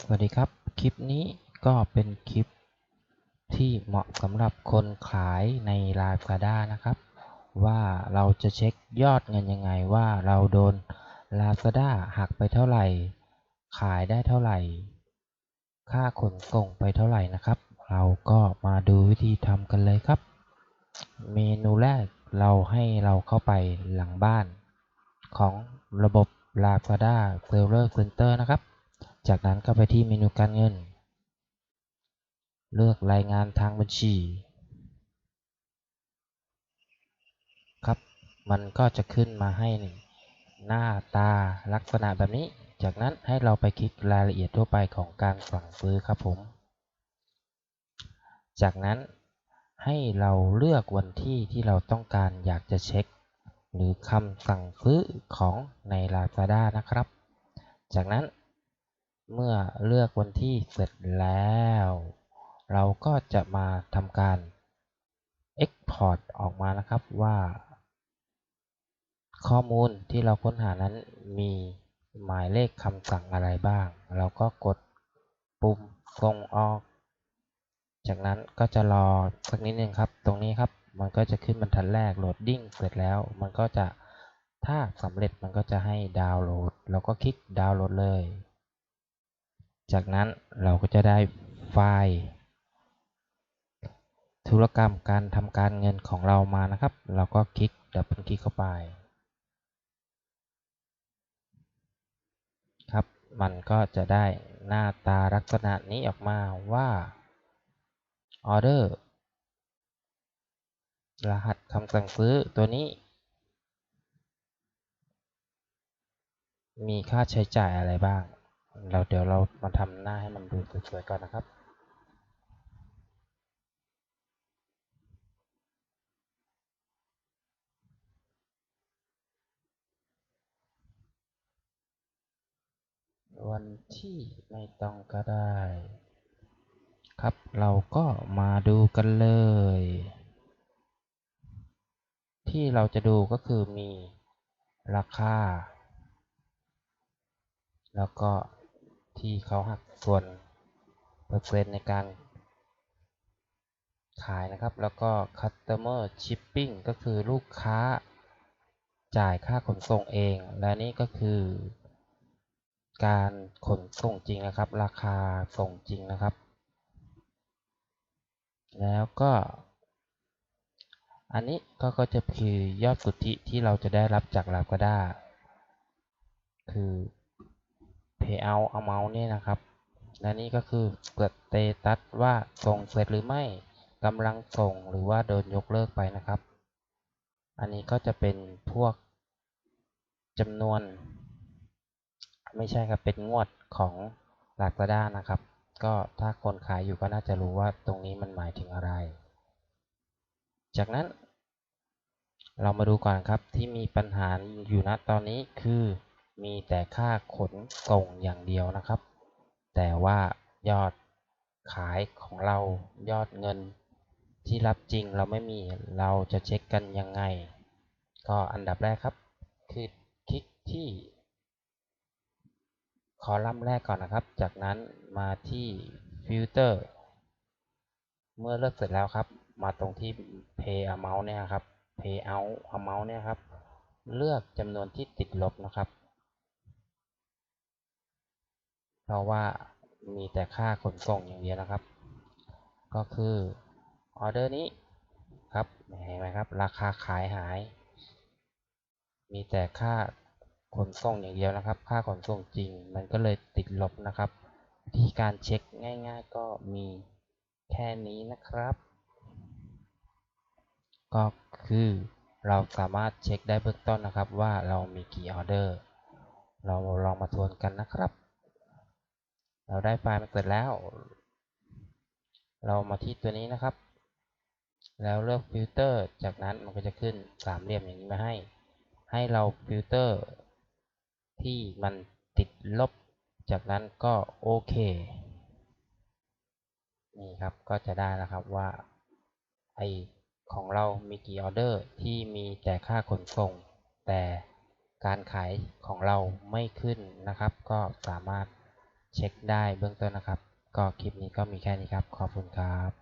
สวัสดีครับ คลิปนี้ก็เป็นคลิปที่เหมาะสำหรับคนขายใน Lazada นะครับ ว่าเราจะเช็คยอดเงินยังไงว่าเราโดน Lazada หักไปเท่าไหร่ ขายได้เท่าไหร่ ค่าขนส่งไปเท่าไหร่นะครับ เราก็มาดูวิธีทำกันเลยครับ เมนูแรกเราให้เราเข้าไปหลังบ้านของระบบ Lazada Seller Center นะครับ จากนั้นก็ไปที่เมนูการเงิน เลือกรายงานทางบัญชี ครับ มันก็จะขึ้นมาให้หน้าตาลักษณะแบบนี้ จากนั้นให้เราไปคลิกรายละเอียดทั่วไปของการสั่งซื้อครับผม จากนั้นให้เราเลือกวันที่ที่เราต้องการอยากจะเช็ค หรือคำสั่งซื้อของใน Lazada นะครับ จากนั้น เมื่อเลือกวันที่เสร็จแล้ว เราก็จะมาทำการ Export ออกมานะครับว่า ข้อมูลที่เราค้นหานั้นมีหมายเลขคำสั่งอะไรบ้าง เราก็กดปุ่มส่งออก จากนั้นก็จะรอสักนิดนึงครับ ตรงนี้ครับ มันก็จะขึ้นบรรทัดแรกโหลดดิ้งเสร็จแล้ว มันก็จะถ้าสำเร็จมันก็จะให้ดาวน์โหลด เราก็คลิกดาวน์โหลดเลย จากนั้นเราก็จะได้ไฟล์ธุรกรรมการทำการเงินของเรามานะครับ เราก็คลิกดับเบิลคลิกเข้าไป ครับ มันก็จะได้หน้าตาลักษณะนี้ออกมาว่าออเดอร์รหัสคำสั่งซื้อตัวนี้ มีค่าใช้จ่ายอะไรบ้าง เราเดี๋ยวเรามาทำหน้าให้มันดูสวยๆก่อนนะครับวันที่ไม่ต้องก็ได้ ครับเราก็มาดูกันเลย ที่เราจะดูก็คือมีราคา แล้วก็ ที่เขาหักส่วนเปอร์เซ็นต์ในการขายนะครับ แล้วก็ customer shipping ก็คือลูกค้าจ่ายค่าขนส่งเอง และนี่ก็คือ การขนส่งจริงนะครับ ราคาส่งจริงนะครับ แล้วก็ อันนี้ก็ก็จะคือยอดสุทธิที่เราจะได้รับจาก Lazada คือ payout amount เนี่ยนะครับ และนี่ก็คือเกิดเตตัสว่าส่งเสร็จหรือไม่กำลังส่งหรือว่าโดนยกเลิกไปนะครับ อันนี้ก็จะเป็นพวกจำนวน ไม่ใช่ครับเป็นงวดของ Lazada นะครับ ก็ถ้าคนขายอยู่ก็น่าจะรู้ว่าตรงนี้มันหมายถึงอะไร จากนั้น เรามาดูก่อนครับที่มีปัญหาอยู่ณตอนนี้คือ มีแต่ค่าขนส่งอย่างเดียวนะครับ แต่ว่ายอดขายของเรายอดเงินที่รับจริงเราไม่มีเราจะเช็คกันยังไง ก็อันดับแรกครับ คือคลิกที่ คอลัมน์แรกก่อนนะครับ จากนั้นมาที่ฟิลเตอร์เมื่อเลือกเสร็จแล้วครับ มาตรงที่ pay amount เนี่ยครับ pay out amount เนี่ยครับ เลือกจำนวนที่ติดลบนะครับ เพ ราะว่ามีแต่ค่าขนส่งอย่างเดียวนะครับ ก็คือออเดอร์นี้ครับเห็นไหมครับ ราคาขายหาย มีแต่ค่าขนส่งอย่างเดียวนะครับ ค่าขนส่งจริง มันก็เลยติดลบนะครับวิธีการเช็คง่าย ๆ ก็มีแค่นี้นะครับ ก็คือเราสามารถเช็คได้เบื้องต้นนะครับว่าเรามีกี่ออเดอร์ เราลองมาทวนกันนะครับ เราได้ไฟล์มาเสร็จแล้ว เรามาที่ตัวนี้นะครับ แล้วเลือกฟิลเตอร์ จากนั้นมันก็จะขึ้นสามเหลี่ยมอย่างนี้มาให้ ให้เราฟิลเตอร์ ที่มันติดลบ จากนั้นก็โอเค นี่ครับก็จะได้แล้วครับว่าไอของเรามีกี่ออเดอร์ที่มีแต่ค่าขนส่ง แต่การขายของเราไม่ขึ้นนะครับ ก็สามารถ เช็คได้เบื้องต้นนะครับ ก็คลิปนี้ก็มีแค่นี้ครับ ขอบคุณครับ